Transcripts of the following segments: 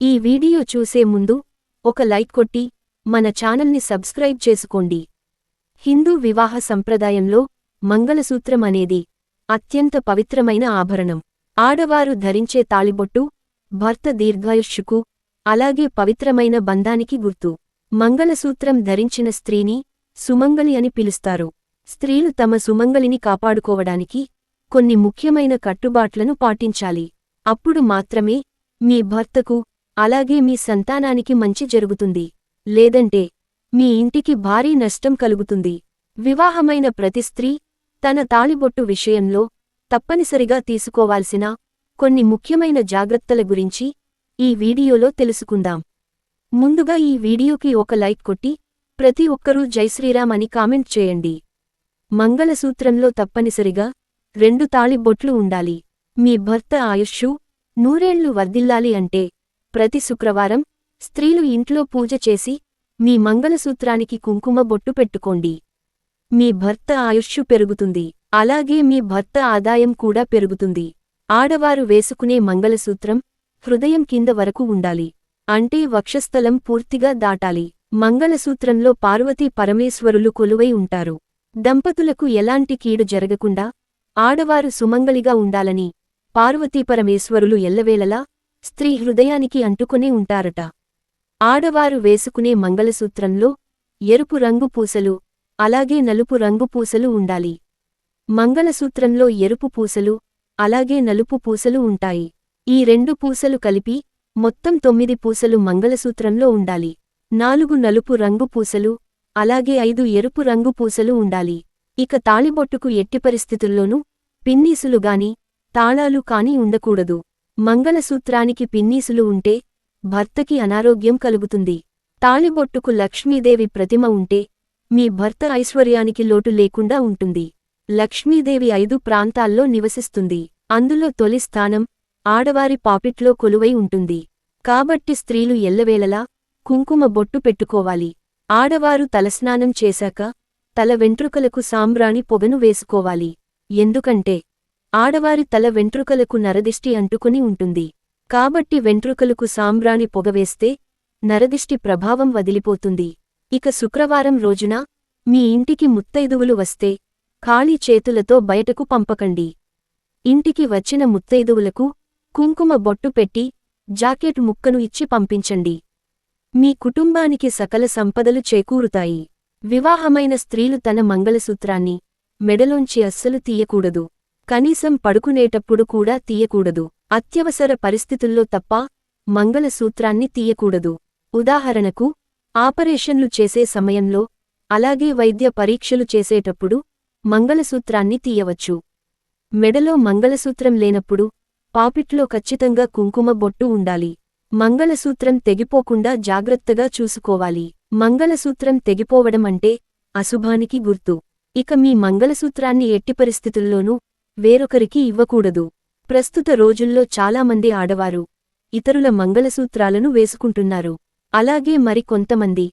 ఈ వీడియో చూసే ముందు ఒక లైక్ కొట్టి మన ఛానల్ని సబ్స్క్రైబ్ చేసుకోండి. హిందూ వివాహ సంప్రదాయంలో మంగళసూత్రం అనేది అత్యంత పవిత్రమైన ఆభరణం. ఆడవారు ధరించే తాళిబొట్టు భర్త దీర్ఘాయుష్యుకు అలాగే పవిత్రమైన బంధానికి గుర్తు. మంగళసూత్రం ధరించిన స్త్రీని సుమంగలి అని పిలుస్తారు. స్త్రీలు తమ సుమంగలిని కాపాడుకోవడానికి కొన్ని ముఖ్యమైన కట్టుబాట్లను పాటించాలి. అప్పుడు మాత్రమే మీ భర్తకు అలాగే మీ సంతానానికి మంచి జరుగుతుంది. లేదంటే మీ ఇంటికి భారీ నష్టం కలుగుతుంది. వివాహమైన ప్రతి స్త్రీ తన తాళిబొట్టు విషయంలో తప్పనిసరిగా తీసుకోవాల్సిన కొన్ని ముఖ్యమైన జాగ్రత్తల గురించి ఈ వీడియోలో తెలుసుకుందాం. ముందుగా ఈ వీడియోకి ఒక లైక్ కొట్టి ప్రతి ఒక్కరూ జైశ్రీరామ్ అని కామెంట్ చేయండి. మంగళసూత్రంలో తప్పనిసరిగా రెండు తాళిబొట్లు ఉండాలి. మీ భర్త ఆయుష్షు నూరేళ్ళు వర్ధిల్లాలి అంటే ప్రతి శుక్రవారం స్త్రీలు ఇంట్లో పూజ చేసి మీ మంగళసూత్రానికి కుంకుమ బొట్టు పెట్టుకోండి. మీ భర్త ఆయుష్షు పెరుగుతుంది. అలాగే మీ భర్త ఆదాయం కూడా పెరుగుతుంది. ఆడవారు వేసుకునే మంగళసూత్రం హృదయం కింద వరకు ఉండాలి. అంటే వక్షస్థలం పూర్తిగా దాటాలి. మంగళసూత్రంలో పార్వతీ పరమేశ్వరులు కొలువై ఉంటారు. దంపతులకు ఎలాంటి కీడు జరగకుండా ఆడవారు సుమంగళిగా ఉండాలని పార్వతీపరమేశ్వరులు ఎల్లవేళలా స్త్రీ హృదయానికి అంటుకునే ఉంటారట. ఆడవారు వేసుకునే మంగళసూత్రంలో ఎరుపు రంగు పూసలు అలాగే నలుపు రంగు పూసలు ఉండాలి. మంగళసూత్రంలో ఎరుపు పూసలు అలాగే నలుపు పూసలు ఉంటాయి. ఈ రెండు పూసలు కలిపి మొత్తం తొమ్మిది పూసలు మంగళసూత్రంలో ఉండాలి. నాలుగు నలుపు రంగు పూసలు అలాగే ఐదు ఎరుపు రంగు పూసలు ఉండాలి. ఇక తాళిబొట్టుకు ఎట్టి పరిస్థితుల్లోనూ పిన్నీసులుగాని తాళాలు కాని ఉండకూడదు. మంగళసూత్రానికి పిన్నీసులు ఉంటే భర్తకి అనారోగ్యం కలుగుతుంది. తాళిబొట్టుకు లక్ష్మీదేవి ప్రతిమ ఉంటే మీ భర్త ఐశ్వర్యానికి లోటు లేకుండా ఉంటుంది. లక్ష్మీదేవి ఐదు ప్రాంతాల్లో నివసిస్తుంది. అందులో తొలి స్థానం ఆడవారి పాపిట్లో కొలువై ఉంటుంది. కాబట్టి స్త్రీలు ఎల్లవేళలా కుంకుమ బొట్టు పెట్టుకోవాలి. ఆడవారు తలస్నానం చేశాక తల వెంట్రుకలకు సాంబ్రాణి పొగను వేసుకోవాలి. ఎందుకంటే ఆడవారి తల వెంట్రుకలకు నరదిష్టి అంటుకుని ఉంటుంది. కాబట్టి వెంట్రుకలకు సాంబ్రాణి పొగవేస్తే నరదిష్టి ప్రభావం వదిలిపోతుంది. ఇక శుక్రవారం రోజున మీ ఇంటికి ముత్తైదువులు వస్తే ఖాళీ చేతులతో బయటకు పంపకండి. ఇంటికి వచ్చిన ముత్తైదువులకు కుంకుమ బొట్టు పెట్టి జాకెట్ ముక్కను ఇచ్చి పంపించండి. మీ కుటుంబానికి సకల సంపదలు చేకూరుతాయి. వివాహమైన స్త్రీలు తన మంగళసూత్రాన్ని మెడలోంచి అస్సలు తీయకూడదు. కనీసం పడుకునేటప్పుడు కూడా తీయకూడదు. అత్యవసర పరిస్థితుల్లో తప్ప మంగళసూత్రాన్ని తీయకూడదు. ఉదాహరణకు ఆపరేషన్లు చేసే సమయంలో అలాగే వైద్య పరీక్షలు చేసేటప్పుడు మంగళసూత్రాన్ని తీయవచ్చు. మెడలో మంగళసూత్రం లేనప్పుడు పాపిట్లో ఖచ్చితంగా కుంకుమ బొట్టు ఉండాలి. మంగళసూత్రం తెగిపోకుండా జాగ్రత్తగా చూసుకోవాలి. మంగళసూత్రం తెగిపోవడం అంటే అశుభానికి గుర్తు. ఇక మీ మంగళసూత్రాన్ని ఎట్టి పరిస్థితుల్లోనూ వేరొకరికి ఇవ్వకూడదు. ప్రస్తుత రోజుల్లో చాలామంది ఆడవారు ఇతరుల మంగళసూత్రాలను వేసుకుంటున్నారు. అలాగే మరి కొంతమంది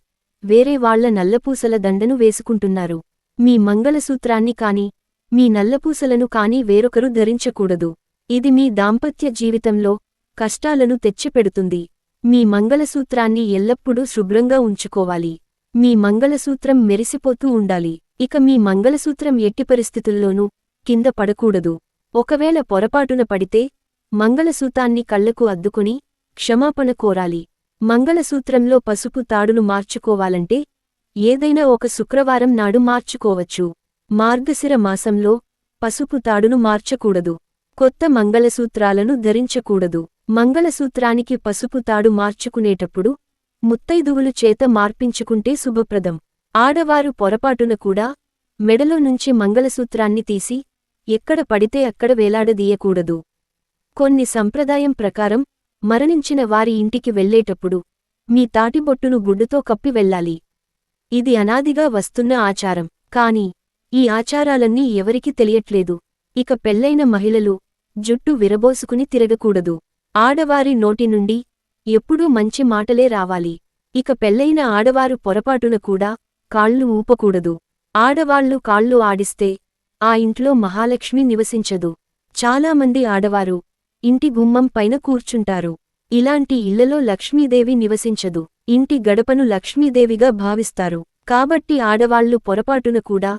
వేరే వాళ్ళ నల్లపూసల దండను వేసుకుంటున్నారు. మీ మంగళసూత్రాన్ని కాని మీ నల్లపూసలను కాని వేరొకరు ధరించకూడదు. ఇది మీ దాంపత్య జీవితంలో కష్టాలను తెచ్చిపెడుతుంది. మీ మంగళసూత్రాన్ని ఎల్లప్పుడూ శుభ్రంగా ఉంచుకోవాలి. మీ మంగళసూత్రం మెరిసిపోతూ ఉండాలి. ఇక మీ మంగళసూత్రం ఎట్టి పరిస్థితుల్లోనూ కింద పడకూడదు. ఒకవేళ పొరపాటున పడితే మంగళసూతాన్ని కళ్ళకు అద్దుకుని క్షమాపణ కోరాలి. మంగళసూత్రంలో పసుపు తాడును మార్చుకోవాలంటే ఏదైనా ఒక శుక్రవారం నాడు మార్చుకోవచ్చు. మార్గశిర మాసంలో పసుపు తాడును మార్చకూడదు. కొత్త మంగళసూత్రాలను ధరించకూడదు. మంగళసూత్రానికి పసుపు తాడు మార్చుకునేటప్పుడు ముత్తైదువులు చేత మార్పించుకుంటే శుభప్రదం. ఆడవారు పొరపాటున కూడా మెడలో నుంచి మంగళసూత్రాన్ని తీసి ఎక్కడ పడితే అక్కడ వేలాడదీయకూడదు. కొన్ని సంప్రదాయం ప్రకారం మరణించిన వారి ఇంటికి వెళ్ళేటప్పుడు మీ తాటిబొట్టును గుడ్డుతో కప్పి వెళ్ళాలి. ఇది అనాదిగా వస్తున్న ఆచారం. కాని ఈ ఆచారాలన్నీ ఎవరికి తెలియట్లేదు. ఇక పెళ్ళైన మహిళలు జుట్టు విరబోసుకుని తిరగకూడదు. ఆడవారి నోటి నుండి ఎప్పుడూ మంచి మాటలే రావాలి. ఇక పెళ్ళైన ఆడవారు పొరపాటున కూడా కాళ్ళు ఊపకూడదు. ఆడవాళ్ళు కాళ్ళు ఆడిస్తే ఆ ఇంట్లో మహాలక్ష్మి నివసించదు. చాలామంది ఆడవారు ఇంటి గుమ్మం పైన కూర్చుంటారు. ఇలాంటి ఇళ్ళలో లక్ష్మీదేవి నివసించదు. ఇంటి గడపను లక్ష్మీదేవిగా భావిస్తారు. కాబట్టి ఆడవాళ్ళు పొరపాటున కూడా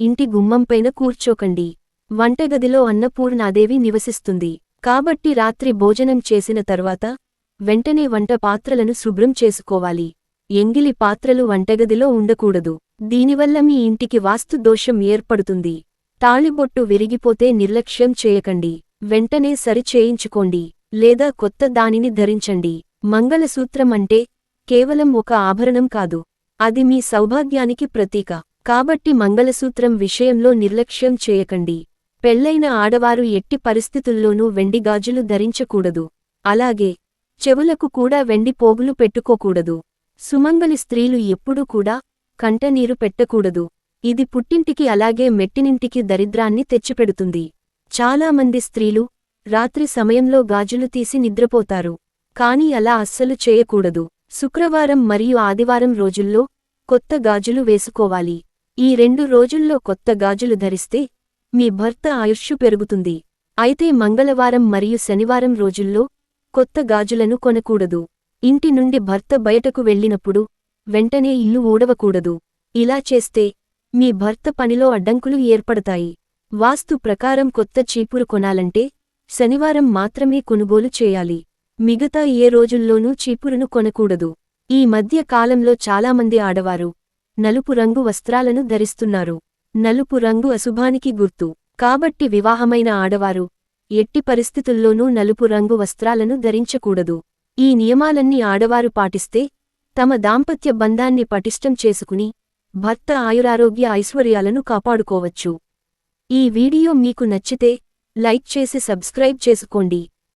ఇంటి గుమ్మంపైన కూర్చోకండి. వంటగదిలో అన్నపూర్ణాదేవి నివసిస్తుంది. కాబట్టి రాత్రి భోజనం చేసిన తర్వాత వెంటనే వంట పాత్రలను శుభ్రం చేసుకోవాలి. ఎంగిలి పాత్రలు వంటగదిలో ఉండకూడదు. దీనివల్ల మీ ఇంటికి వాస్తు దోషం ఏర్పడుతుంది. తాళిబొట్టు విరిగిపోతే నిర్లక్ష్యం చేయకండి. వెంటనే సరి చేయించుకోండి లేదా కొత్త దానిని ధరించండి. మంగళసూత్రమంటే కేవలం ఒక ఆభరణం కాదు. అది మీ సౌభాగ్యానికి ప్రతీక. కాబట్టి మంగళసూత్రం విషయంలో నిర్లక్ష్యం చేయకండి. పెళ్ళైన ఆడవారు ఎట్టి పరిస్థితుల్లోనూ వెండి గాజులు ధరించకూడదు. అలాగే చెవులకు కూడా వెండి పోగులు పెట్టుకోకూడదు. సుమంగలి స్త్రీలు ఎప్పుడూ కూడా కంటనీరు పెట్టకూడదు. ఇది పుట్టింటికి అలాగే మెట్టినింటికి దరిద్రాన్ని తెచ్చిపెడుతుంది. చాలామంది స్త్రీలు రాత్రి సమయంలో గాజులు తీసి నిద్రపోతారు. కాని అలా అస్సలు చేయకూడదు. శుక్రవారం మరియు ఆదివారం రోజుల్లో కొత్త గాజులు వేసుకోవాలి. ఈ రెండు రోజుల్లో కొత్త గాజులు ధరిస్తే మీ భర్త ఆయుష్షు పెరుగుతుంది. అయితే మంగళవారం మరియు శనివారం రోజుల్లో కొత్త గాజులను కొనకూడదు. ఇంటి నుండి భర్త బయటకు వెళ్ళినప్పుడు వెంటనే ఇల్లు ఊడవకూడదు. ఇలా చేస్తే మీ భర్త పనిలో అడ్డంకులు ఏర్పడతాయి. వాస్తు ప్రకారం కొత్త చీపురు కొనాలంటే శనివారం మాత్రమే కొనుగోలు చేయాలి. మిగతా ఏ రోజుల్లోనూ చీపురును కొనకూడదు. ఈ మధ్య కాలంలో చాలామంది ఆడవారు నలుపు రంగు వస్త్రాలను ధరిస్తున్నారు. నలుపు రంగు అశుభానికి గుర్తు. కాబట్టి వివాహమైన ఆడవారు ఎట్టి పరిస్థితుల్లోనూ నలుపు రంగు వస్త్రాలను ధరించకూడదు. ఈ నియమాలన్నీ ఆడవారు పాటిస్తే తమ దాంపత్య బంధాన్ని పటిష్టం చేసుకుని భర్త ఆయురారోగ్య ఐశ్వర్యాలను కాపాడుకోవచ్చు. ఈ వీడియో మీకు నచ్చితే లైక్ చేసి సబ్స్క్రైబ్ చేసుకోండి.